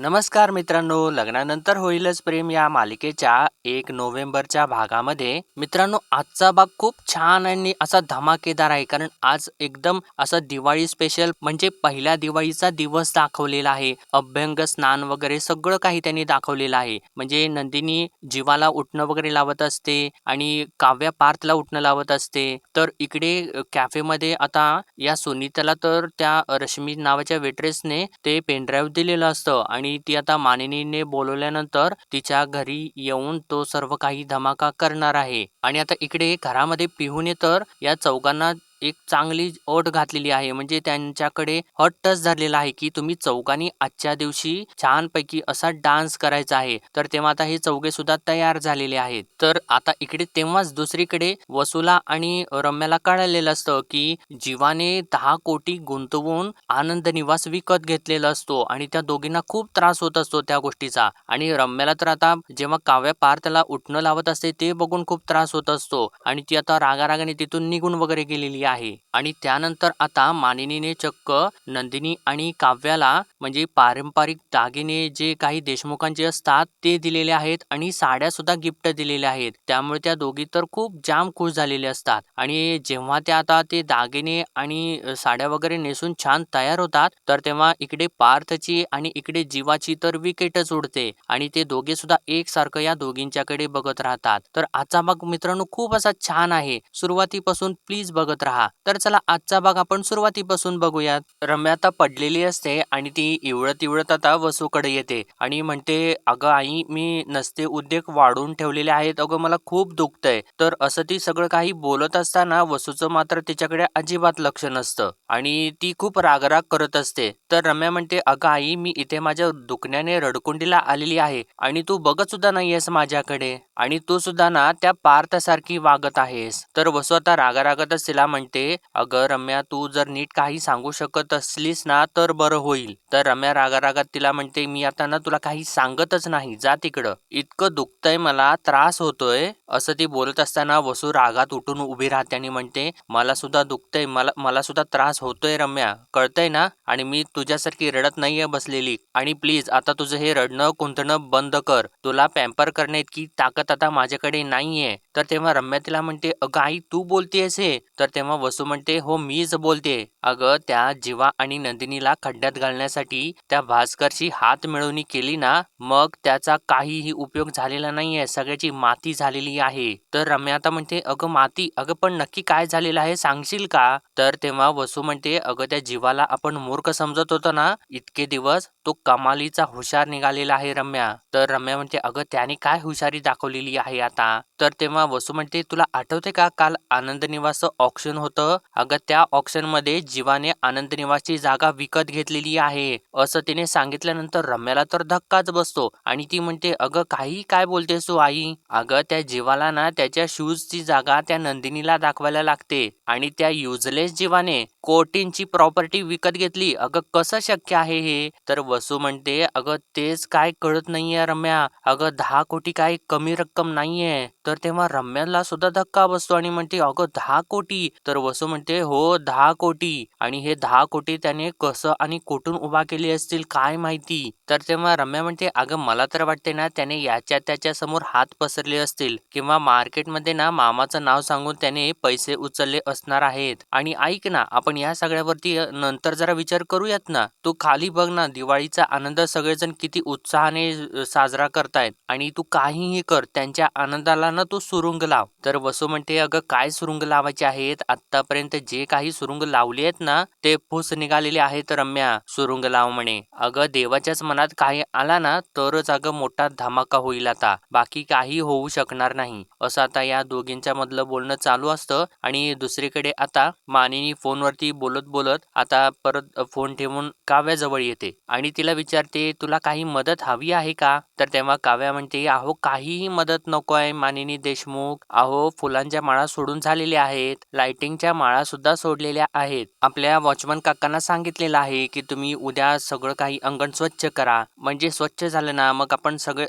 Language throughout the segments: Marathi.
नमस्कार मित्रांनो लग्नानंतर होईलच प्रेम या मालिकेच्या एक नोव्हेंबरच्या भागामध्ये. मित्रांनो आजचा भाग खूप छान आणि असा धमाकेदार आहे कारण आज एकदम असं दिवाळी स्पेशल म्हणजे पहिल्या दिवाळीचा दिवस दाखवलेला आहे. अभ्यंग स्नान वगैरे सगळं काही त्यांनी दाखवलेलं आहे. म्हणजे नंदिनी जीवाला उठणं वगैरे लावत असते आणि काव्या पार्थला उठणं लावत असते. तर इकडे कॅफेमध्ये आता या सुनीताला तर त्या रश्मी नावाच्या वेट्रेसने ते पेनड्राईव्ह दिलेलं असतं आणि आणि ती आता मानिनीने बोलवल्यानंतर तिच्या घरी येऊन तो सर्व काही धमाका करणार आहे. आणि आता इकडे घरामध्ये पिहूने तर या चौघांना एक चांगली अट घातलेली आहे. म्हणजे त्यांच्याकडे हॉट टच धरलेला आहे की तुम्ही चौघांनी आजच्या दिवशी छानपैकी असा डान्स करायचा आहे. तर तेव्हा आता हे चौघे सुद्धा तयार झालेले आहेत. तर आता इकडे तेव्हाच दुसरीकडे वसुला आणि रम्याला कळलेलं असतं की जीवाने दहा कोटी गुंतवून आनंद निवास विकत घेतलेला असतो आणि त्या दोघींना खूप त्रास होत असतो त्या गोष्टीचा. आणि रम्याला तर आता जेव्हा काव्या पार त्याला उठणं लावत असते ते बघून खूप त्रास होत असतो. आणि ती आता रागारागाने तिथून निघून वगैरे गेलेली आहे. आहे. आणि त्यानंतर आता मानिनीने चक्क नंदिनी आणि काव्याला म्हणजे पारंपरिक दागिने जे काही देशमुखांचे असतात ते दिलेले आहेत आणि साड्या सुद्धा गिफ्ट दिलेल्या आहेत. त्यामुळे त्या दोघी तर खूप जाम खुश झालेले असतात. आणि जेव्हा त्या आता ते दागिने आणि साड्या वगैरे नेसून छान तयार होतात तर तेव्हा इकडे पार्थची आणि इकडे जीवाची तर विकेटच उडते. आणि ते दोघे सुद्धा एकसारखं या दोघींच्याकडे बघत राहतात. तर आजचा भाग मित्रांनो खूप असा छान आहे. सुरुवातीपासून प्लीज बघत राहा. तर चला आजचा भाग आपण सुरुवातीपासून बघूयात. रम्या आता पडलेली असते आणि ती इवळत इवळत आता वसूकडे येते. आणि म्हणते अगं आई मी नसते उद्योग वाढवून ठेवलेले आहेत. अगं मला खूप दुखतंय. तर असं ती सगळं काही बोलत असताना वसूचं मात्र तिच्याकडे अजिबात लक्ष नसतं. आणि ती खूप रागराग करत असते. तर रम्या म्हणते अगं आई मी इथे माझ्या दुखण्याने रडकुंडीला आलेली आहे. आणि तू बघत सुद्धा नाहीयेस माझ्याकडे. आणि तू सुद्धा ना त्या पार्थसारखी वागत आहेस. तर वसू आता रागारागतच तिला म्हणते अगं रम्या तू जर नीट काही सांगू शकत असलीस ना तर बरं होईल. तर रम्या रागारागात तिला म्हणते मी आता ना तुला काही सांगतच नाही जा तिकडं. इतकं दुखतंय मला त्रास होतोय. असं ती बोलत असताना वसू रागात उठून उभी राहते आणि म्हणते मला सुद्धा दुखतंय मला मला सुद्धा त्रास होतोय रम्या. कळतंय ना? आणि मी तुझ्यासारखी रडत नाहीये बसलेली. आणि प्लीज आता तुझं हे रडणं कुंतणं बंद कर. तुला पॅम्पर करण्या ताकद आता माझ्याकडे नाहीये. तर तेव्हा रम्या तिला म्हणते अगं आई तू बोलतेस हे. तर तेव्हा वसू म्हणते हो मीच बोलते. अगं त्या जीवा आणि नंदिनीला खड्ड्यात घालण्यासाठी त्या भास्करची हात मिळवणी केली ना मग त्याचा काहीही उपयोग झालेला नाहीये. सगळ्याची माती झालेली आहे. तर रम्या आता म्हणते अगं माती अगं पण नक्की काय झालेलं आहे सांगशील का? तर तेव्हा वसू म्हणते अगं त्या जीवाला आपण मूर्ख समजत होतो ना. इतके दिवस तो कमालीचा हुशार निघालेला आहे रम्या. तर रम्या म्हणते अगं त्याने काय हुशारी दाखवलेली आहे आता? तर तेव्हा वसू म्हणते तुला आठवते का काल आनंद निवासचं ऑप्शन होतं? अगं त्या ऑप्शनमध्ये जीवाने आनंद निवासची जागा विकत घेतलेली आहे. असं तिने सांगितल्यानंतर रम्याला तर धक्काच बसतो आणि ती म्हणते अगं काही काय बोलतेस तू आई? अगं त्या जीवाला ना त्याच्या शूजची जागा त्या नंदिनीला दाखवायला लागते आणि त्या युजलेस जीवाने कोटींची प्रॉपर्टी विकत घेतली. अगं कसं शक्य आहे हे? तर वसू म्हणते अगं तेच काय कळत नाहीये रम्या. अगं दहा कोटी काय कमी रक्कम नाहीये. तर तेव्हा रम्याला सुद्धा धक्का बसतो आणि म्हणते अगं दहा कोटी? तर वसू म्हणते हो दहा कोटी. आणि हे दहा कोटी त्याने कसं आणि कुठून उभा केले असतील काय माहिती? तर तेव्हा रम्या म्हणते अगं मला तर वाटते ना त्याने याच्या त्याच्यासमोर हात पसरले असतील किंवा मार्केटमध्ये ना मामाचं नाव सांगून त्याने पैसे उचलले असणार आहेत. आणि ऐक ना आपण या सगळ्यावरती नंतर जरा विचार करूयात ना. तू खाली बघ ना दिवाळीचा आनंद सगळेजण किती उत्साहाने साजरा करतायत आणि तू काहीही कर त्यांच्या आनंदाला ना तू सुरुंग लाव. तर वसू म्हणते अगं काय सुरुंग लावायचे आहेत? आतापर्यंत जे काही सुरुंग लावले आहेत ना ते फुस निघालेले आहेत रम्या सुरुंग लाव म्हणे. अगं देवाच्याच मनात काही आला ना तरच अगं मोठा धमाका होईल आता. बाकी काही होऊ शकणार नाही. असं आता या दोघींच्या मधलं बोलणं चालू असतं आणि दुसरीकडे आता मानिनी फोनवरती बोलत बोलत आता परत फोन ठेवून काव्याजवळ येते. आणि तिला विचारते तुला काही मदत हवी आहे का? तर तेव्हा काव्या म्हणते अहो काहीही मदत नको आहे मानिनी देशमुख. अहो फुलांच्या माळा सोडून झालेल्या आहेत. लाइटिंगच्या माळा सुद्धा सोडलेल्या आहेत. आपल्या वॉचमन काकांना सांगितलेलं आहे की तुम्ही उद्या सगळं काही अंगण स्वच्छ करा. म्हणजे स्वच्छ झालं ना मग आपण सगळे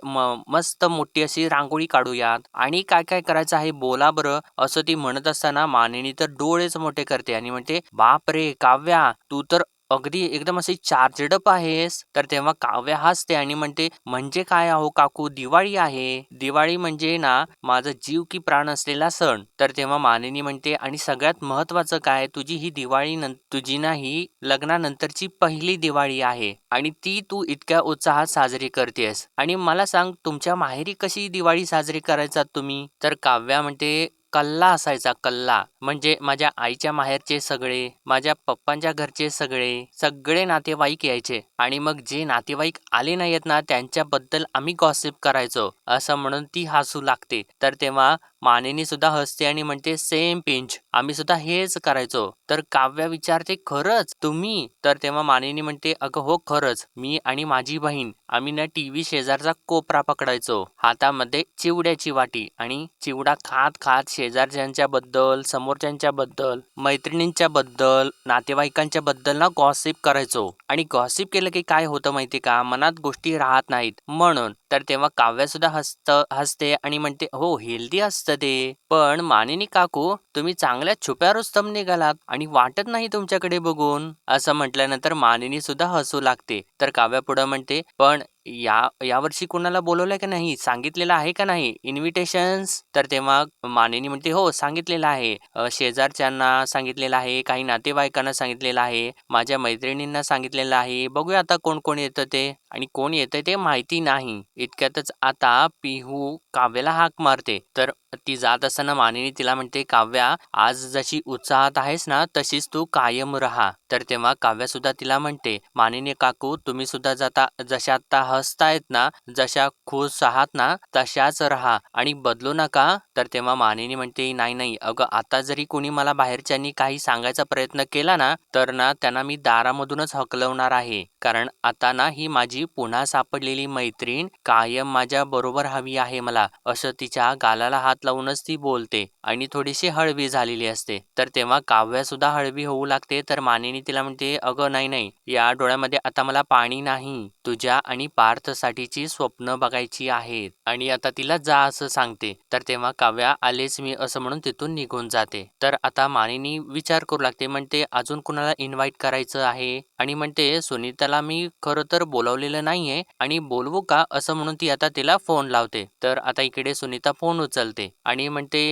मस्त मोठी अशी रांगोळी काढूयात. आणि काय काय करायचं आहे बोला बरं. असं ती म्हणत असताना मानिनी तर डोळेच मोठे करते आणि म्हणते बाप रे काव्या तू तर अगदी एकदम अशी चार्जडप आहेस. तर तेव्हा काव्या हसते आणि म्हणते म्हणजे काय अहो काकू दिवाळी आहे. दिवाळी म्हणजे ना माझा जीव की प्राण असलेला सण. तर तेव्हा मानिनी म्हणते आणि सगळ्यात महत्वाचं काय? तुझी ही दिवाळी नं- तुझी ना ही लग्नानंतरची पहिली दिवाळी आहे. आणि ती तू इतक्या उत्साहात साजरी करतेस आणि मला सांग तुमच्या माहेरी कशी दिवाळी साजरी करायचा तुम्ही? तर काव्या म्हणते कल्ला असायचा कल्ला. म्हणजे माझ्या आईच्या माहेरचे सगळे माझ्या पप्पांच्या घरचे सगळे सगळे नातेवाईक यायचे. आणि मग जे नातेवाईक आले नाहीत ना त्यांच्याबद्दल आम्ही गॉसिप करायचो. असं म्हणून ती हसू लागते. तर तेव्हा मानेनी सुद्धा हसते आणि म्हणते सेम पिंच. आम्ही सुद्धा हेच करायचो. तर काव्या विचारते खरंच? तुम्ही? तर तेव्हा मानेनी म्हणते अगं हो खरंच. मी आणि माझी बहीण आम्ही ना टीव्ही शेजारचा कोपरा पकडायचो. हातामध्ये चिवड्याची वाटी आणि चिवडा खात खात शेजारच्यांच्या बद्दल समोर बद्दल मैत्रिणींच्या बद्दल नातेवाईकांच्या बद्दल ना गॉसिप करायचो. आणि गॉसिप केलं की काय होतं माहिती का? मनात गोष्टी राहत नाहीत. म्हणून तर तेव्हा काव्या सुद्धा हसत हसते आणि म्हणते हो हेल्दी असतं ते. पण मानिनी काकू तुम्ही चांगल्या छुप्या रुस्तम निघालात आणि वाटत नाही तुमच्याकडे बघून. असं म्हटल्यानंतर मानिनी सुद्धा हसू लागते. तर काव्या पुढं म्हणते पण या यावर्षी कोणाला बोलवलंय का नाही? सांगितलेलं आहे का नाही? इन्व्हिटेशन्स तर तेव्हा मानिनी म्हणते हो सांगितलेलं आहे. अ, शेजारच्यांना सांगितलेलं आहे काही नातेवाईकांना सांगितलेलं आहे माझ्या मैत्रिणींना सांगितलेलं आहे. बघूया आता कोण कोण येतं ते आणि कोण येतं ते माहिती नाही. इतक्यातच आता पिहू काव्याला हाक मारते. तर ती जात असताना मानिनी तिला म्हणते काव्या आज जशी उत्साहात आहेस ना तशीच तू कायम राहा. तर तेव्हा काव्या सुद्धा तिला म्हणते मानिनी काकू तुम्ही सुद्धा जाता जशा आता हसतायत ना जशा खुश आहात ना तशाच राहा आणि बदलू नका. तर तेव्हा मानिनी म्हणते नाही नाही अगं आता जरी कोणी मला बाहेरच्यांनी काही सांगायचा प्रयत्न केला ना तर ना त्यांना मी दारामधूनच हकलवणार आहे. कारण आता ना ही माझी पुन्हा सापडलेली मैत्रीण कायम माझ्या बरोबर हवी आहे मला. असं तिच्या गालाला हात लावूनच ती बोलते आणि थोडीशी हळवी झालेली असते. तर तेव्हा काव्या सुद्धा हळवी होऊ लागते. तर मानिनी तिला म्हणते अगं नाही नाही या डोळ्यामध्ये आता मला पाणी नाही. तुझ्या आणि पार्थसाठीची स्वप्न बघायची आहेत. आणि आता तिला जा असं सांगते. तर तेव्हा काव्या आलेच मी असं म्हणून तिथून निघून जाते. तर आता मानिनी विचार करू लागते. म्हणते अजून कुणाला इन्व्हाइट करायचं आहे? आणि म्हणते सुनीताला मी खरं तर बोलावलेलं नाहीये आणि बोलवू का? असं म्हणून ती आता तिला फोन लावते. तर आता इकडे सुनीता फोन उचलते. आणि म्हणते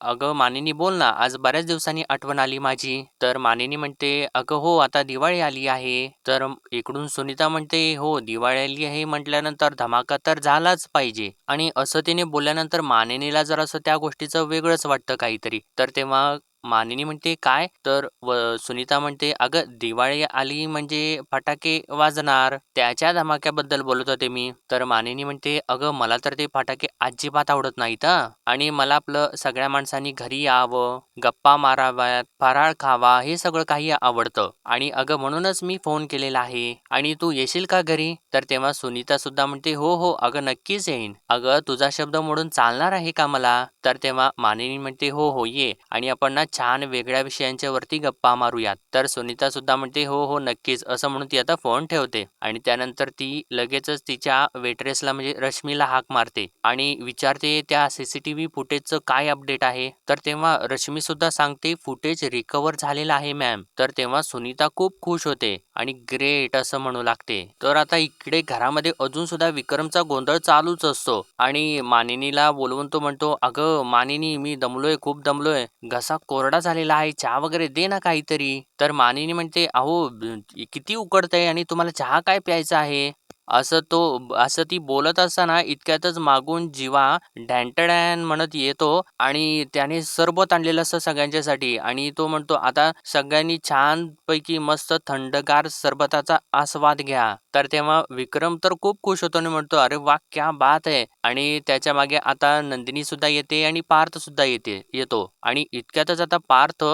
अगं मानिनी बोल ना. आज बऱ्याच दिवसांनी आठवण आली माझी. तर मानिनी म्हणते अगं हो आता दिवाळी आली आहे. तर इकडून सुनीता म्हणते हो दिवाळी आली हे म्हटल्यानंतर धमाका तर झालाच पाहिजे. आणि असं तिने बोलल्यानंतर मानिनीला जरासं त्या गोष्टीचं वेगळंच वाटतं काहीतरी. तर तेव्हा मानिनी म्हणते काय? तर व सुनीता म्हणते अगं दिवाळी आली म्हणजे फटाके वाजणार. त्याच्या धमाक्याबद्दल बोलत होते मी. तर मानिनी म्हणते अगं मला तर ते फटाके अजिबात आवडत नाहीत आणि मला आपलं सगळ्या माणसांनी घरी यावं गप्पा माराव्यात फराळ खावा हे सगळं काही आवडतं. आणि अगं म्हणूनच मी फोन केलेला आहे. आणि तू येशील का घरी? तर तेव्हा सुनीता सुद्धा म्हणते हो हो अगं नक्कीच येईन. अगं तुझा शब्द मोडून चालणार आहे का मला? तर तेव्हा मानिनी म्हणते हो हो ये. आणि आपण ना छान वेगळ्या विषयांच्या वरती गप्पा मारूयात. तर सुनीता सुद्धा म्हणते हो हो नक्कीच असं म्हणून ती आता फोन ठेवते. आणि त्यानंतर ती लगेचच तिच्या वेट्रेसला म्हणजे रश्मीला हाक मारते. आणि विचारते त्या सीसीटीव्ही फुटेजचं काय अपडेट आहे? तर तेव्हा रश्मी सुद्धा सांगते फुटेज रिकवर झालेलं आहे मॅम तर तेव्हा सुनीता खूप खुश होते आणि ग्रेट असं म्हणू लागते. तर आता इकडे घरामध्ये अजून सुद्धा विक्रमचा गोंधळ चालूच असतो. आणि मानिनीला बोलवून तो म्हणतो अगं मानिनी मी दमलोय खूप दमलोय. घसा कोरडा झालेला आहे चहा वगैरे दे ना काहीतरी. तर मानिनी म्हणते अहो किती उकडतंय आणि तुम्हाला चहा काय प्यायचा आहे? असं तो असं ती बोलत असताना इतक्यातच मागून जीवा डॅन्टडॅन म्हणत येतो आणि त्याने सरबत आणलेलं असतं सगळ्यांच्यासाठी. आणि तो म्हणतो आता सगळ्यांनी छान पैकी मस्त थंडगार सरबताचा आस्वाद घ्या. तर तेव्हा विक्रम तर खूप खुश होतो आणि म्हणतो अरे वा क्या बात आहे आणि त्याच्यामागे आता नंदिनी सुद्धा येते आणि पार्थ सुद्धा येते येतो. आणि इतक्यातच आता पार्थ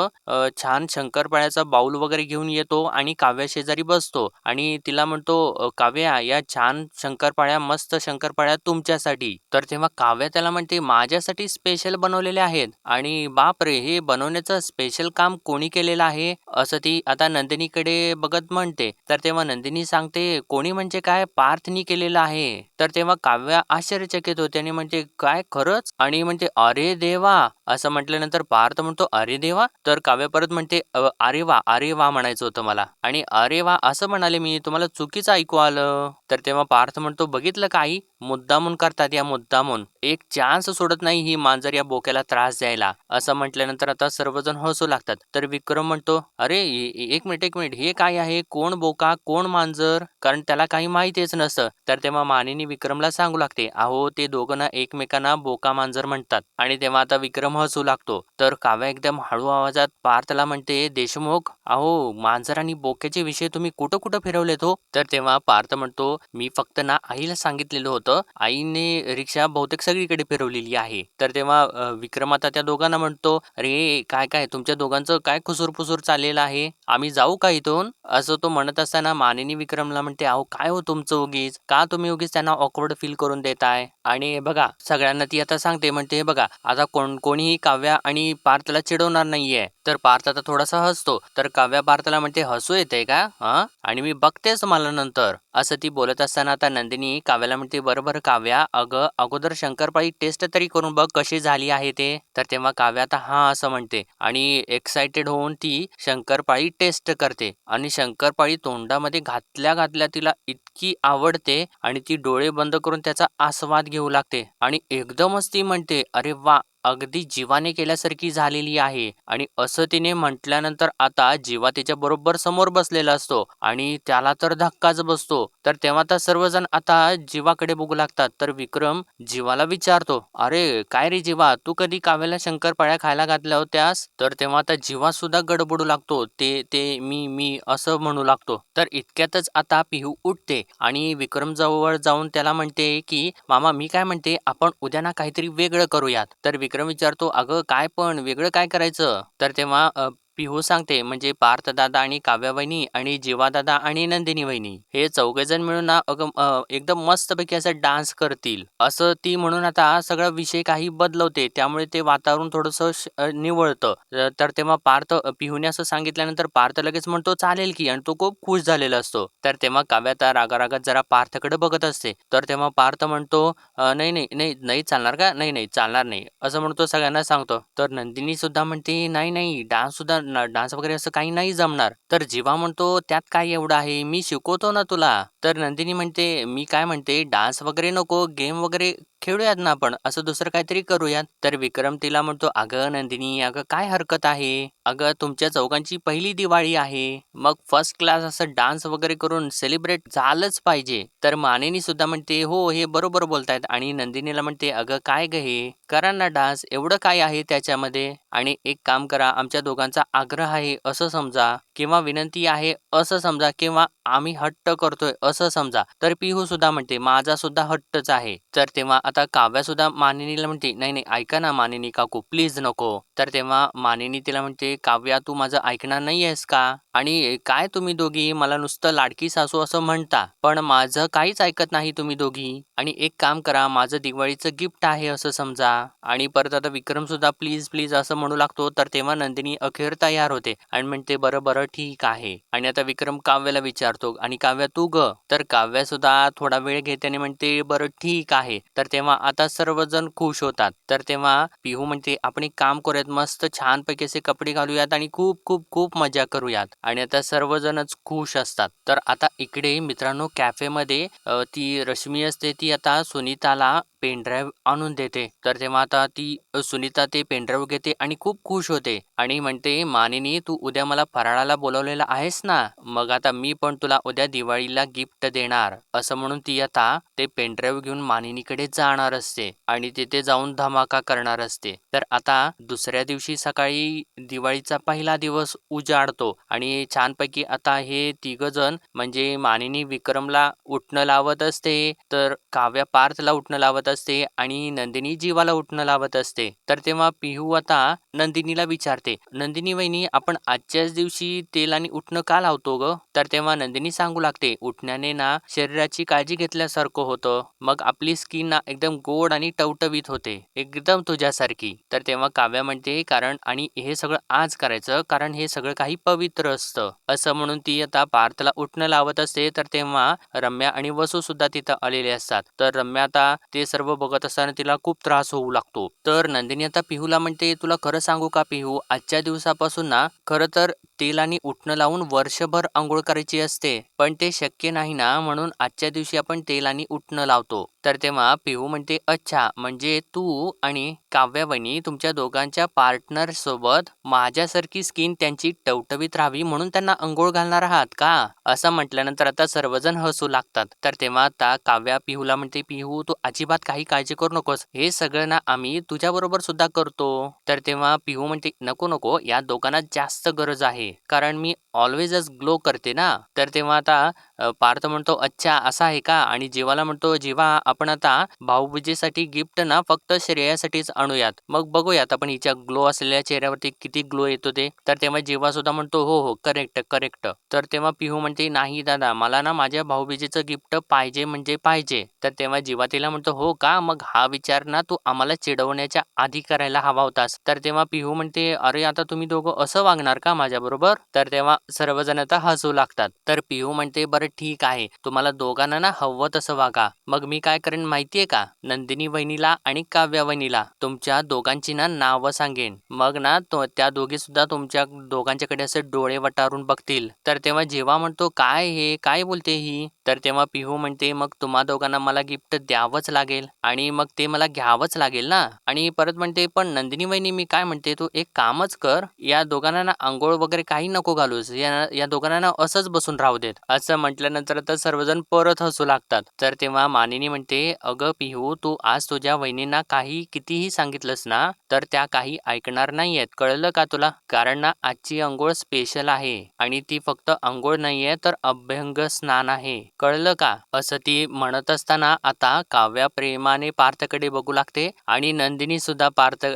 छान शंकरपाळ्याचा बाऊल वगैरे घेऊन येतो आणि काव्या शेजारी बसतो. आणि तिला म्हणतो काव्या या छान शंकरपाळ्या मस्त शंकरपाळ्या तुमच्यासाठी. तर तेव्हा काव्या त्याला म्हणते माझ्यासाठी स्पेशल बनवलेले आहेत. आणि बाप रे हे बनवण्याचं स्पेशल काम कोणी केलेलं आहे? असं ती आता नंदिनीकडे बघत म्हणते. तर तेव्हा नंदिनी सांगते कोणी म्हणजे काय? पार्थनी केलेलं आहे. तर तेव्हा काव्या आश्चर्यचकित होते आणि म्हणते काय? खरंच? आणि म्हणते अरे देवा! असं म्हटल्यानंतर पार्थ म्हणतो अरे देवा. तर काव्य परत म्हणते अरे वा अरे वा म्हणायचं होतं मला. आणि अरे वा असं म्हणाले मी तुम्हाला चुकीचं ऐकू आलं. तर तेव्हा पार्थ म्हणतो बघितलं काही? मुद्दामून करतात या मुद्दामून. एक चान्स सोडत नाही ही मांजर या बोक्याला त्रास द्यायला. असं म्हटल्यानंतर आता सर्वजण हसू लागतात. तर विक्रम म्हणतो अरे एक मिनिट एक मिनिट. हे काय आहे? कोण बोका? कोण मांजर? कारण त्याला काही माहितीच नसतं. तर तेव्हा मानिनी विक्रमला सांगू लागते अहो ते दोघं ना एकमेकांना बोका मांजर म्हणतात. आणि तेव्हा आता विक्रम हसू लागतो. तर काव्या एकदम हळू आवाजात पार्थला म्हणते देशमुख अहो मांजर आणि बोक्याचे विषय तुम्ही कुठं कुठं फिरवलेत हो? तर तेव्हा पार्थ म्हणतो मी फक्त ना आईला सांगितलेलं होतं आईने रिक्षा बहुतेक सगळीकडे फिरवलेली आहे. तर तेव्हा विक्रम आता त्या दोघांना म्हणतो अरे काय काय तुमच्या दोघांचं काय खुसूर फुसूर चाललेलं आहे? आम्ही जाऊ का इथून? असं तो म्हणत असताना मानिनी विक्रमला म्हणते अहो काय हो तुमचं उगीच? का तुम्ही उगीच त्यांना ऑकवर्ड फील करून देताय? आणि बघा सगळ्यांना ती आता सांगते म्हणते हे बघा आता कोण कोणीही काव्या आणि पार्थला चिडवणार नाहीये. तर पार्थ आता थोडासा हसतो. तर काव्या पार्थला म्हणते हसू येते का? हा? आणि मी बघतेच मला नंतर. असं ती बोलत असताना आता नंदिनी काव्याला म्हणते बरोबर काव्या अगं अगोदर शंकरपाळी टेस्ट तरी करून बघ कशी झाली आहे ते. तर तेव्हा काव्या आता हा असं म्हणते. आणि एक्साइटेड होऊन ती शंकरपाळी टेस्ट करते. आणि शंकरपाळी तोंडामध्ये घातल्या घातल्या तिला इतकी आवडते आणि ती डोळे बंद करून त्याचा आस्वाद घेऊ लागते. आणि एकदमच ती म्हणते अरे वा अगदी जीवाने केल्यासारखी झालेली आहे. आणि असं तिने म्हटल्यानंतर आता जीवा तिच्या बरोबर समोर बसलेला असतो आणि त्याला तर धक्काच बसतो. तर तेव्हा तर सर्वजण आता जीवाकडे बघू लागतात. तर विक्रम जीवाला विचारतो अरे काय रे जीवा? तू कधी काव्याला शंकरपाळ्या खायला घातल्या होत्यास? तर तेव्हा आता जीवा सुद्धा गडबडू लागतो. ते ते मी मी असं म्हणू लागतो. तर इतक्यातच आता पिहू उठते आणि विक्रम जवळ जाऊन त्याला म्हणते की मामा मी काय म्हणते? आपण उद्या ना काहीतरी वेगळं करूयात. तर विक्रम विचारतो अगं काय पण वेगळं काय करायचं? तर तेव्हा पिहू सांगते म्हणजे पार्थ दादा आणि काव्या वहिनी आणि जीवा दादा आणि नंदिनी वहिनी हे चौघेजण मिळून ना अगं एकदम मस्तपैकी असं डान्स करतील. असं ती म्हणून आता सगळा विषय काही बदलवते त्यामुळे ते वातावरण थोडंसं श- निवळतं. तर तेव्हा पार्थ पिहूने असं सांगितल्यानंतर पार्थ लगेच म्हणतो चालेल की आणि तो खूप खुश झालेला असतो. तर तेव्हा काव्या त्या रागारागात जरा पार्थकडे बघत असते. तर तेव्हा पार्थ म्हणतो नाही नाही नाही नाही चालणार का? नाही नाही चालणार नाही असं म्हणतो सगळ्यांना सांगतो. तर नंदिनी सुद्धा म्हणते नाही नाही डान्स सुद्धा डान्स वगैरे असं काही नाही जमणार. तर जीवा म्हणतो त्यात काय एवढं आहे? मी शिकवतो ना तुला. तर नंदिनी म्हणते मी काय म्हणते? डान्स वगैरे नको गेम वगैरे खेळूयात ना आपण. असं दुसरं काहीतरी करूयात. तर विक्रम तिला म्हणतो अगं नंदिनी अगं काय हरकत आहे? अगं तुमच्या चौघांची पहिली दिवाळी आहे. मग फर्स्ट क्लास असं डान्स वगैरे करून सेलिब्रेट झालंच पाहिजे. तर मानेनी सुद्धा म्हणते हो हे बरोबर बोलतायत. आणि नंदिनीला म्हणते अगं काय ग हे? करा ना डान्स एवढं काय आहे त्याच्यामध्ये? आणि एक काम करा आमच्या दोघांचा आग्रह आहे असं समजा किंवा विनंती आहे असं समजा किंवा आम्ही हट्ट करतोय असं समजा. तर पिहू सुद्धा म्हणते माझा सुद्धा हट्टच आहे. तर तेव्हा आता काव्या सुद्धा मानिनीला म्हणते नाही नाही ऐका ना मानिनी काकू प्लीज नको. तर तेव्हा मानिनी तिला म्हणते काव्या तू माझं ऐकणार नाही आहेस का? आणि काय तुम्ही दोघी? मला नुसतं लाडकी सासू असं म्हणता. पण माझं काहीच ऐकत नाही तुम्ही दोघी. आणि एक काम करा माझं दिवाळीचं गिफ्ट आहे असं समजा. आणि परत आता विक्रम सुद्धा प्लीज प्लीज असं म्हणू लागतो. तर तेव्हा नंदिनी अखेर तयार होते आणि म्हणते बरं बरं ठीक आहे. आणि आता विक्रम काव्याला विचारतो आणि काव्या तू ग? तर काव्या सुद्धा थोडा वेळ घेते आणि म्हणते बरं ठीक आहे. तर तेव्हा तेव्हा आता सर्वजण खुश होतात. तर तेव्हा पिहू म्हणते आपण एक काम करूयात मस्त छानपैकी असे कपडे घालूयात आणि खूप खूप खूप मजा करूयात. आणि आता सर्वजणच खुश असतात. तर आता इकडे मित्रांनो कॅफेमध्ये ती रश्मी असते ती आता सुनीताला पेनड्राईव्ह आणून देते. तर तेव्हा आता ती सुनीता ते पेनड्राईव्ह घेते आणि खूप खुश होते. आणि म्हणते मानिनी तू उद्या मला फराळाला बोलवलेला आहेस ना? मग आता मी पण तुला उद्या दिवाळीला गिफ्ट देणार. असं म्हणून ती आता ते पेनड्राईव्ह घेऊन मानिनीकडे जाणार असते आणि तिथे जाऊन धमाका करणार असते. तर आता दुसऱ्या दिवशी सकाळी दिवाळीचा पहिला दिवस उजाडतो आणि छानपैकी आता हे तिघ जण म्हणजे मानिनी विक्रमला उठणं लावत असते तर काव्या पार्थला उठणं लावत असते आणि नंदिनी जीवाला उठणं लावत असते. तर तेव्हा पिहू आता नंदिनीला विचारते नंदिनी वहिनी आपण आजच्याच दिवशी तेल आणि उठणं का लावतो ग? तर तेव्हा नंदिनी सांगू लागते उठण्याने ना शरीराची काळजी घेतल्यासारखं होतं. मग आपली स्किन ना एकदम गोड आणि टवटवीत होते एकदम तुझ्यासारखी. तर तेव्हा काव्या म्हणते कारण आणि हे सगळं आज करायचं कारण हे सगळं काही पवित्र असतं. असं म्हणून ती आता पार्थला उठणं लावत असते. तर तेव्हा रम्या आणि वसू सुद्धा तिथं आलेले असतात. तर रम्या आता ते सर्व सर्व बघत असताना तिला खूप त्रास होऊ लागतो. तर नंदिनी आता पिहूला म्हणते तुला खरं सांगू का पिहू? आजच्या दिवसापासून ना खरं तर तेल आणि उठणं लावून वर्षभर आंघोळ करायची असते. पण ते शक्य नाही ना म्हणून आजच्या दिवशी आपण तेल आणि उठणं लावतो. तर तेव्हा पिहू म्हणते अच्छा म्हणजे तू आणि काव्यावणी तुमच्या दोघांच्या पार्टनर सोबत माझ्यासारखी स्किन त्यांची टवटवीत राहावी म्हणून त्यांना अंघोळ घालणार आहात का? असं म्हटल्यानंतर आता सर्वजण हसू लागतात. तर तेव्हा आता काव्या पिहूला म्हणते पिहू तू अजिबात काही काळजी करू नकोस. हे सगळं ना आम्ही तुझ्या बरोबर सुद्धा करतो. तर तेव्हा पिहू म्हणते नको नको या दोघांना जास्त गरज आहे. कारण मी ऑलवेजच ग्लो करते ना. तर तेव्हा आता पार्थ म्हणतो अच्छा असा आहे का? आणि जीवाला म्हणतो जीवा आपण आता भाऊबीजेसाठी गिफ्ट ना फक्त श्रेयासाठीच आणूयात. मग बघूयात आपण हिच्या ग्लो असलेल्या चेहऱ्यावरती किती ग्लो येतो ते. तर तेव्हा जीवा सुद्धा म्हणतो हो हो करेक्ट करेक्ट. तर तेव्हा पिहू म्हणते नाही दादा मला ना माझ्या भाऊबीजेचं गिफ्ट पाहिजे म्हणजे पाहिजे. तर तेव्हा जीवा तिला म्हणतो हो का? मग हा विचार ना तू आम्हाला चिडवण्याच्या आधी करायला हवा होतास. तर तेव्हा पिहू म्हणते अरे आता तुम्ही दोघं असं वागणार का माझ्या बरोबर तर तेव्हा सर्वजण आता हसू लागतात. तर पिहू म्हणते बरं ठीक आहे. तुम्हाला दोघांना ना हवं तसं वागा. मग मी काय करेन माहितीये का? नंदिनी वहिनीला आणि काव्या वहिनीला. तुमच्या दोघांची ना नावं सांगेन. मग ना त्या दोघी सुद्धा तुमच्या दोघांच्याकडे असे डोळे वटारून बघतील. तर तेव्हा जेव्हा म्हणतो काय हे? काय बोलते ही? तर तेव्हा पिहू म्हणते मग तुम्हा दोघांना मला गिफ्ट द्यावंच लागेल आणि मग ते मला घ्यावंच लागेल ना? आणि परत म्हणते पण नंदिनी वहिनी मी काय म्हणते तू एक कामच कर. या दोघांना आंघोळ वगैरे काही नको घालूस. या या दोघांना असंच बसून राहू देत. असं म्हटल्यानंतर तर सर्वजण परत हसू लागतात. तर तेव्हा मानिनी म्हणते अगं पिहू तू आज तुझ्या वहिनींना काही कितीही सांगितलंस ना तर त्या काही ऐकणार नाहीयेत. कळलं का तुला? कारण ना आजची अंघोळ स्पेशल आहे आणि ती फक्त अंघोळ नाहीये तर अभ्यंग स्नान आहे. कळलं का? असं ती म्हणत असताना आता काव्या प्रेमाने पार्थकडे बघू लागते आणि नंदिनी सुद्धा पार्थ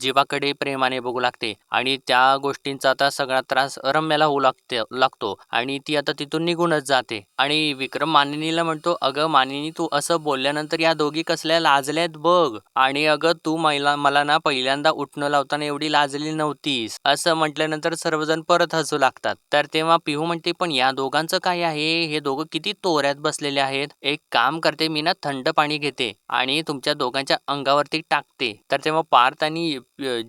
जीवाकडे प्रेमाने बघू लागते. आणि त्या गोष्टींचा आता सगळा त्रास रम्याला होऊ लागते लागतो. आणि ती आता तिथून निघूनच जाते. आणि विक्रम मानिनीला म्हणतो अगं मानिनी तू असं बोलल्यानंतर या दोघी कसल्या लाजल्यात बघ. आणि अगं तू मला मला ना पहिल्यांदा उठणं लावताना एवढी लाजली नव्हतीस. असं म्हटल्यानंतर सर्वजण परत हसू लागतात. तर तेव्हा पिहू म्हणते पण या दोघांचं काय आहे? हे दोघं किती तोऱ्यात बसलेले आहेत. एक काम करते मी ना थंड पाणी घेते आणि तुमच्या दोघांच्या अंगावरती टाकते. तर तेव्हा पार्थ आणि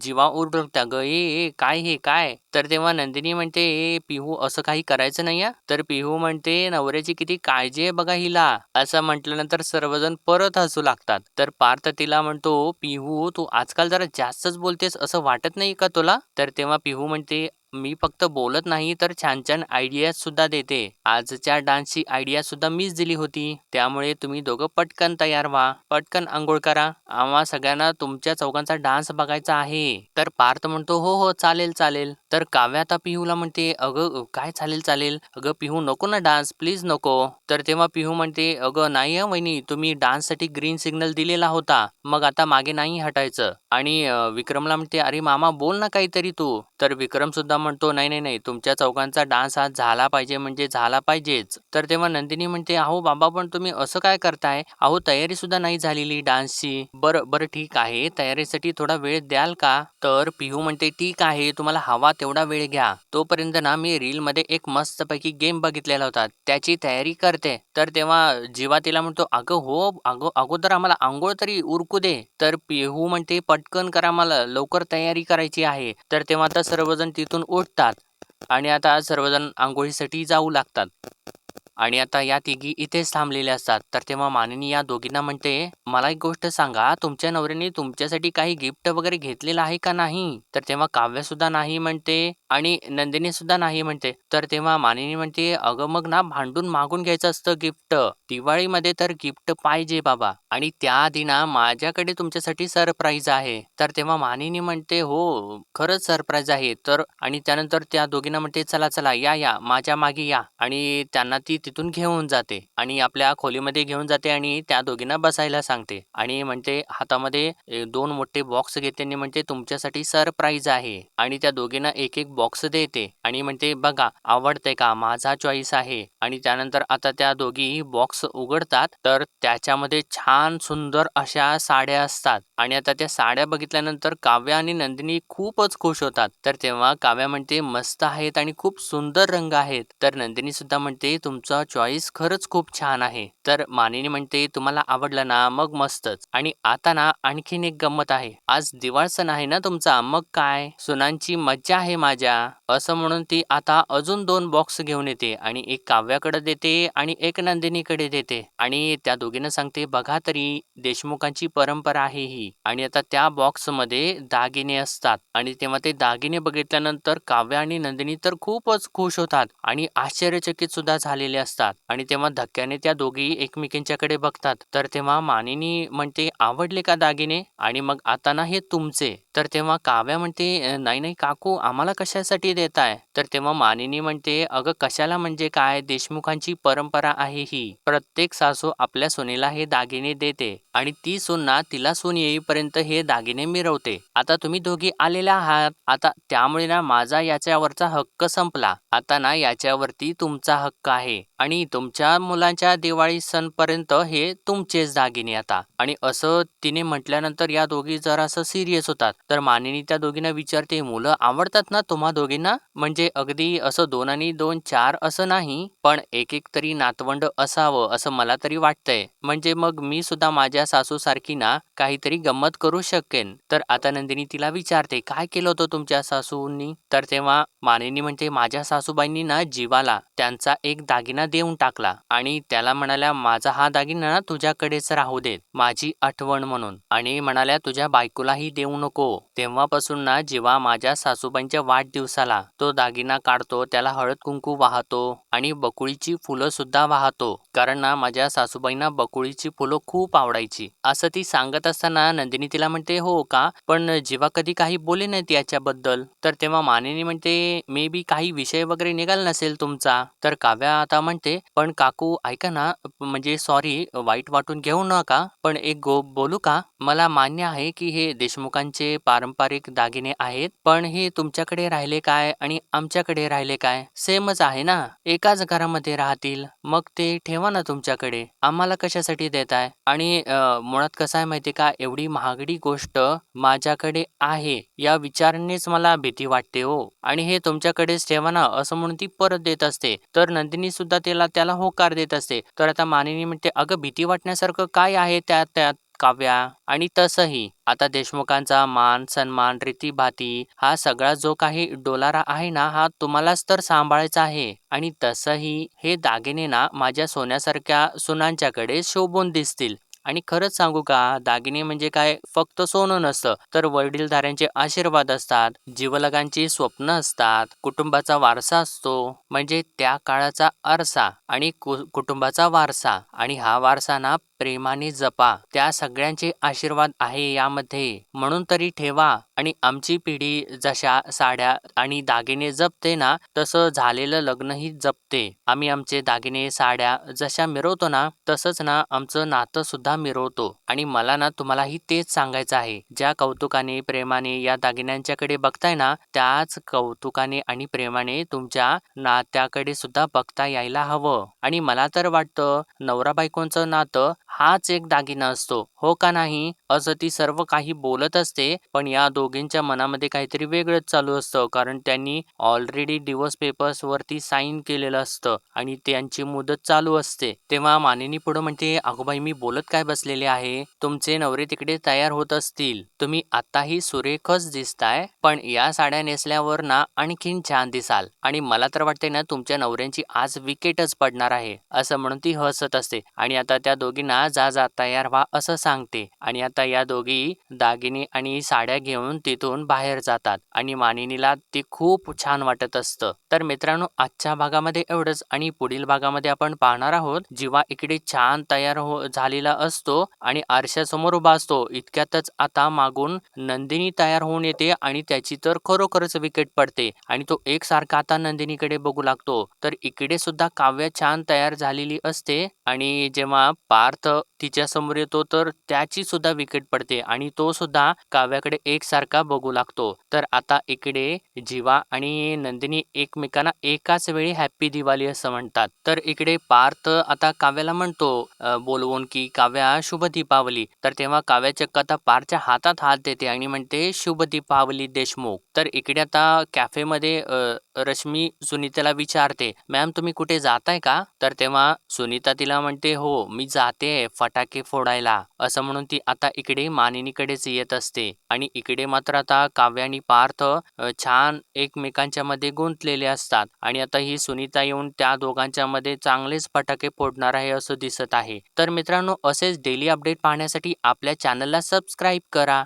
जीवा उरडता ग ए ए, काय हे काय? तर तेव्हा नंदिनी म्हणते ए पिहू असं काही करायचं नाही तर पिहू म्हणते नवऱ्याची किती काळजी आहे बघा हिला. असं म्हटल्यानंतर सर्वजण परत हसू लागतात. तर पार्थ तिला म्हणतो पिहू तू आजकाल जरा जास्तच बोलतेस असं वाटत नाही का तुला? तर तेव्हा पिहू म्हणते मी फक्त बोलत नाही तर छान छान आयडिया सुद्धा देते. आजच्या डान्सची आयडिया सुद्धा मीच दिली होती. त्यामुळे तुम्ही दोघं पटकन तयार व्हा. पटकन आंघोळ करा. आम्हा सगळ्यांना तुमच्या चौघांचा डान्स बघायचा आहे. तर पार्थ म्हणतो हो हो चालेल चालेल. तर काव्या आता पिहूला म्हणते अगं काय चालेल चालेल? अगं पिहू नको ना डान्स प्लीज नको. तर तेव्हा पिहू म्हणते अगं नाही हं वहिनी तुम्ही डान्ससाठी ग्रीन सिग्नल दिलेला होता. मग आता मागे नाही हटायचं. आणि विक्रमला म्हणते अरे मामा बोल ना काहीतरी तू. तर विक्रम सुद्धा म्हणतो नाही नाही नाही तुमच्या चौघांचा डान्स हा झाला पाहिजे म्हणजे झाला पाहिजेच. तर तेव्हा नंदिनी म्हणते अहो बाबा पण तुम्ही असं काय करताय? अहो तयारी सुद्धा नाही झालेली डान्सची. बरं बरं ठीक आहे. तयारीसाठी थोडा वेळ द्याल का? तर पिहू म्हणते ठीक आहे तुम्हाला हवा तेवढा वेळ घ्या. तोपर्यंत ना मी रील मध्ये एक मस्तपैकी गेम बघितलेला होता. त्याची तयारी करते. तर तेव्हा जीवा तिला म्हणतो अगं हो अगो अगोदर आम्हाला आंघोळ तरी उरकू दे. तर पिहू म्हणते पटकन करा मला लवकर तयारी करायची आहे. तर तेव्हा आता सर्वजण तिथून उठतात. आणि आता सर्वजण आंघोळीसाठी जाऊ लागतात. आणि आता या तिघी इथेच थांबलेल्या असतात. तर तेव्हा मानिनी या दोघींना म्हणते मला एक गोष्ट सांगा तुमच्या नवऱ्याने तुमच्यासाठी काही गिफ्ट वगैरे घेतलेलं आहे का नाही? तर तेव्हा काव्य सुद्धा नाही म्हणते आणि नंदिनी सुद्धा नाही म्हणते. तर तेव्हा मानिनी म्हणते अगं मग ना भांडून मागून घ्यायचं असतं गिफ्ट. दिवाळीमध्ये तर गिफ्ट पाहिजे बाबा. आणि त्या ना माझ्याकडे तुमच्यासाठी सरप्राईज आहे. तर तेव्हा मानिनी म्हणते हो खरंच सरप्राईज आहे. तर आणि त्यानंतर त्या दोघींना म्हणते चला चला या या. माझ्या मागे या. आणि त्यांना ती तिथून घेऊन जाते आणि आपल्या खोलीमध्ये घेऊन जाते आणि त्या दोघींना बसायला सांगते. आणि म्हणते हातामध्ये दोन मोठे बॉक्स घेते आणि म्हणते तुमच्यासाठी सरप्राईज आहे. आणि त्या दोघींना एक एक बॉक्स देते आणि म्हणते बघा आवडते का? माझा चॉईस आहे. आणि त्यानंतर आता त्या दोघी बॉक्स उघडतात तर त्याच्यामध्ये छान सुंदर अशा साड्या असतात. आणि आता त्या साड्या बघितल्यानंतर काव्या आणि नंदिनी खूपच खुश होतात. तर तेव्हा काव्या म्हणते मस्त आहेत आणि खूप सुंदर रंग आहेत. तर नंदिनी सुद्धा म्हणते तुमचं तुमचा चॉईस खरंच खूप छान आहे. तर मानिनी म्हणते तुम्हाला आवडलं ना मग मस्तच. आणि आता ना आणखीन एक गंमत आहे. आज दिवाळ सण आहे ना तुमचा मग काय? सुनांची मज्जा आहे माझ्या. असं म्हणून ती आता अजून दोन बॉक्स घेऊन येते आणि एक काव्याकडे देते आणि एक नंदिनीकडे देते. आणि त्या दोघींना सांगते बघा तरी देशमुखांची परंपरा आहे ही. आणि आता त्या बॉक्समध्ये दागिने असतात. आणि तेव्हा ते दागिने बघितल्यानंतर काव्या आणि नंदिनी तर खूपच खुश होतात आणि आश्चर्यचकित सुद्धा झालेले असतात. आणि तेव्हा धक्क्याने त्या दोघी एकमेकींच्याकडे बघतात. तर तेव्हा मानिनी म्हणते आवडले का दागिने? आणि मग आता ना हे तुमचे. तर तेव्हा काव्या म्हणते नाही नाही काकू आम्हाला कशासाठी देताय? तर तेव्हा मानिनी म्हणते अगं कशाला म्हणजे काय? देशमुखांची परंपरा आहे ही. प्रत्येक सासू आपल्या सुनेला हे दागिने देते. आणि ती सून ना तिला सून येईपर्यंत हे दागिने मिरवते. आता तुम्ही दोघी आलेल्या आहात. आता त्यामुळे ना माझा याच्यावरचा हक्क संपला. आता ना याच्यावरती तुमचा हक्क आहे. आणि तुमच्या मुलांच्या दिवाळी सणपर्यंत हे तुमचेच दागिने आता. आणि असं तिने म्हटल्यानंतर या दोघी जरासं सिरियस होतात. तर मानिनी त्या दोघींना विचारते मुलं आवडतात ना तुम्हा दोघींना? म्हणजे अगदी असं दोन आणि दोन चार असं नाही पण एक एक तरी नातवंड असावं असं मला तरी वाटतंय. म्हणजे मग मी सुद्धा माझ्या सासू सारखी ना काहीतरी गंमत करू शकेन. तर आता नंदिनी तिला विचारते काय केलं होतं तुमच्या सासूंनी? तर तेव्हा मानिनी म्हणते माझ्या सासूबाईंनी ना जीवाला त्यांचा एक दागिना देऊन टाकला आणि त्याला म्हणाल्या माझा हा दागिना ना तुझ्याकडेच राहू देत माझी आठवण म्हणून. आणि म्हणाल्या तुझ्या बायकोलाही देऊ नको. तेव्हापासून ना जेव्हा माझ्या सासूबाईंच्या वाढदिवसाला तो दागिना काढतो त्याला हळद कुंकू वाहतो आणि बकुळीची फुलं सुद्धा वाहतो. कारण ना माझ्या सासूबाईंना बकुळीची फुलं खूप आवडायची. असं ती सांगत असताना नंदिनी तिला म्हणते हो का? पण जेव्हा कधी काही बोले नाहीत याच्याबद्दल तर तेव्हा मानेनी म्हणते मे बी काही विषय वगैरे निघाला नसेल तुमचा तर काव्या आता म्हणते पण काकू ऐका ना म्हणजे सॉरी वाईट वाटून घेऊ नका पण एक गो बोलू का? मला मान्य आहे की हे देशमुखांचे पारंपरिक दागिने आहेत पण हे तुमच्याकडे राहिले काय आणि आमच्याकडे राहिले काय? सेमच आहे ना? एकाच घरामध्ये राहतील. मग ते ठेवा ना तुमच्याकडे. आम्हाला कशासाठी देताय? आणि मुळात कसं आहे माहिती का? एवढी महागडी गोष्ट माझ्याकडे आहे. या विचारानेच मला भीती वाटते हो. आणि हे तुमच्याकडेच ठेवा ना असं म्हणून ती परत देत असते. तर नंदिनी सुद्धा त्याला त्याला होकार देत असते तर आता मानिनी म्हणते अगं भीती वाटण्यासारखं काय आहे त्यात त्यात काव्या? आणि तसंही. आता देशमुखांचा मान सन्मान रीतीभाती हा सगळा जो काही डोलारा आहे ना हा तुम्हालाच तर सांभाळायचा आहे. आणि तसंही हे दागिने ना माझ्या सोन्यासारख्या सुनांच्याकडे शोभून दिसतील. आणि खरंच सांगू का दागिने म्हणजे काय फक्त सोनं नसतं तर वडीलधाऱ्यांचे आशीर्वाद असतात जीवलगांची स्वप्न असतात कुटुंबाचा वारसा असतो म्हणजे त्या काळाचा आरसा आणि कु- कुटुंबाचा वारसा. आणि हा वारसा ना प्रेमाने जपा त्या सगळ्यांचे आशीर्वाद आहे यामध्ये. म्हणून तरी ठेवा आणि आमची पिढी जशा साड्या आणि दागिने जपते ना तसं झालेलं लग्नही जपते. आम्ही आमचे दागिने साड्या जशा मिरवतो ना तसंच ना आमचं नातं सुद्धा मिरवतो. आणि मला ना तुम्हालाही तेच सांगायचं आहे. ज्या कौतुकाने प्रेमाने या दागिन्यांच्याकडे बघताय ना त्याच कौतुकाने आणि प्रेमाने तुमच्या नात्याकडे सुद्धा बघता यायला हवं. आणि मला तर वाटतं नवरा बायकोंचं नातं हाच एक दागिना असतो. हो का नाही? असं ती सर्व काही बोलत असते पण या दोघींच्या मनामध्ये काहीतरी वेगळंच चालू असतं कारण त्यांनी ऑलरेडी डिवोर्स पेपर्स वरती साईन केलेलं असतं आणि त्यांची मुदत चालू असते. तेव्हा मानिनी पुढे म्हणते अगोबाई मी बोलत काय बसलेले आहे? तुमचे नवरे तिकडे तयार होत असतील. तुम्ही आताही सुरेखच दिसताय पण या साड्या नेसल्यावर ना आणखीन छान दिसाल. आणि मला तर वाटते ना तुमच्या नवऱ्यांची आज विकेटच पडणार आहे. असं म्हणून ती हसत असते. आणि आता त्या दोघींना जा जा तयार व्हा असं सांगते. आणि आता या दोघी दागिने आणि साड्या घेऊन तिथून बाहेर जातात. आणि मानिनीला ते खूप छान वाटत असतं. तर मित्रांनो आजच्या भागामध्ये एवढंच. आणि पुढील भागामध्ये आपण पाहणार आहोत जेव्हा इकडे छान तयार हो झालेला असतो आणि आरशासमोर उभा असतो इतक्यातच आता मागून नंदिनी तयार होऊन येते आणि त्याची तर खरोखरच विकेट पडते. आणि तो एकसारखा आता नंदिनीकडे बघू लागतो. तर इकडे सुद्धा काव्य छान तयार झालेली असते. आणि जेव्हा पार्थ तिच्या समोर येतो तर त्याची सुद्धा विकेट पडते आणि तो सुद्धा काव्याकडे एकसारखा बघू लागतो. तर आता इकडे जीवा आणि नंदिनी एकमेकांना एकाच वेळी हॅप्पी दिवाळी असं म्हणतात. तर इकडे पार्थ आता काव्याला म्हणतो बोलवून की काव्या शुभ दीपावली. तर तेव्हा काव्या चक्क आता पारच्या हातात हात देते आणि म्हणते शुभ दीपावली देशमुख. तर इकडे आता कॅफेमध्ये रश्मी सुनीताला विचारते मॅम तुम्ही कुठे जाताय का? तर तेव्हा सुनीता तिला म्हणते हो मी जाते फटाके फोडायला. असं म्हणून ती आता इकडे मानिनीकडेच येत असते. आणि इकडे मात्र आता काव्य आणि पार्थ छान एकमेकांच्या मध्ये गुंतलेले असतात. आणि आता ही सुनीता येऊन त्या दोघांच्या मध्ये चांगलेच फटाके फोडणार आहे असं दिसत आहे. तर मित्रांनो असेच डेली अपडेट पाहण्यासाठी आपल्या चॅनलला सबस्क्राईब करा.